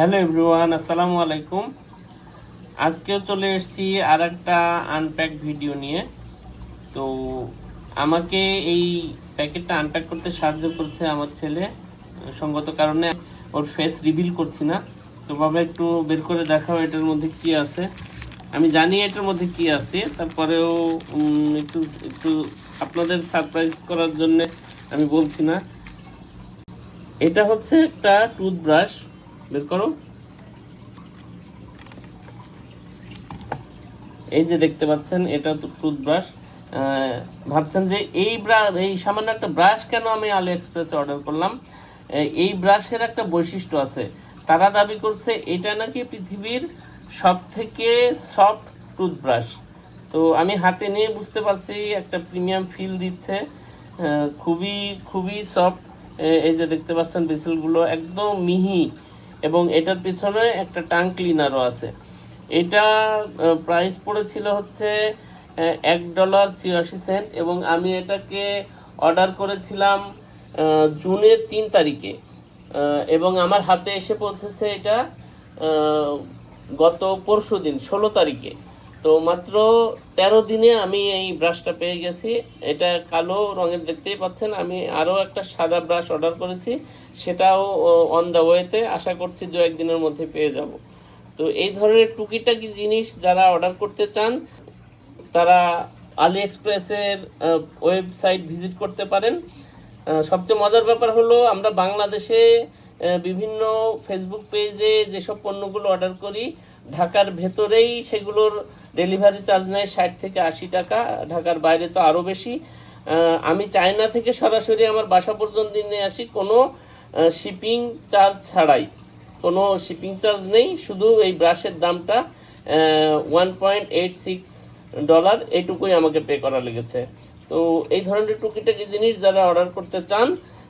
Hello everyone, আসসালামু আলাইকুম। আজকেও চলে এসেছি আর একটা আনপ্যাক ভিডিও নিয়ে। তো আমাকে এই প্যাকেটটা আনপ্যাক করতে সাহায্য করছে আমার ছেলে। সঙ্গত কারণে ওর ফেস রিভিল করছি না। তো বাবা, একটু বের করে দেখাও এটার মধ্যে কি আছে। আমি জানি এটার মধ্যে কি আছে। তারপরেও একটু একটু আপনাদের সারপ্রাইজ করার জন্য আমি বলছি না। এটা হচ্ছে একটা টুথব্রাশ বের করো। এই যে দেখতে পাচ্ছেন, এটা তো টুথব্রাশ। ভাবছেন যে এই এই সামান্য একটা ব্রাশ কেন আমি আলি এক্সপ্রেসে অর্ডার করলাম? এই ব্রাশের একটা বৈশিষ্ট্য আছে। তারা দাবি করছে এটা নাকি পৃথিবীর সব থেকে সফট টুথব্রাশ। তো আমি হাতে নিয়ে বুঝতে পারছি, একটা প্রিমিয়াম ফিল দিচ্ছে। খুবই খুবই সফট। এই যে দেখতে পাচ্ছেন, বিসেলগুলো একদম মিহি। এবং এটার পিছনে একটা টাং ক্লিনারও আছে। এটা প্রাইস পড়েছিল হচ্ছে এক ডলার ছিয়াশি সেন্ট এবং আমি এটাকে অর্ডার করেছিলাম জুনের তিন তারিখে। এবং আমার হাতে এসে পৌঁছেছে এটা গত পরশু দিন, ষোলো তারিখে। তো মাত্র তেরো দিনে আমি এই ব্রাশটা পেয়ে গেছি। এটা কালো রঙের দেখতেই পাচ্ছেন। আমি আরও একটা সাদা ব্রাশ অর্ডার করেছি। সেটাও অন দ্য ওয়েতে আশা করছি দু একদিনের মধ্যে পেয়ে যাব। তো এই ধরনের টুকিটাকি জিনিস যারা অর্ডার করতে চান, তারা আলি এক্সপ্রেসের ওয়েবসাইট ভিজিট করতে পারেন। সবচেয়ে মজার ব্যাপার হলো আমরা বাংলাদেশে বিভিন্ন ফেসবুক পেজে যেসব পণ্যগুলো অর্ডার করি, ঢাকার ভেতরেই সেগুলোর ডেলিভারি চার্জ নেয় ষাট থেকে আশি টাকা, ঢাকার বাইরে তো আরও বেশি। আমি চায়না থেকে সরাসরি আমার বাসা পর্যন্ত নিয়ে আসি, কোনো শিপিং চার্জ ছাড়াই। কোনো শিপিং চার্জ নেই, শুধু এই ব্রাশের দামটা one point eight six dollar এইটুকুই আমাকে পে করা লেগেছে। তো এই ধরনের টুকিটাকি জিনিস যারা অর্ডার করতে চান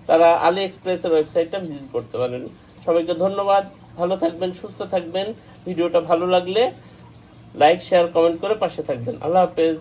তারা আলি এক্সপ্রেসের ওয়েবসাইটটা ভিজিট করতে পারেন। সবাইকে ধন্যবাদ, ভালো থাকবেন, সুস্থ থাকবেন। ভিডিওটা ভালো লাগলে লাইক, শেয়ার, কমেন্ট করে পাশে থাকবেন। আল্লাহ হাফেজ।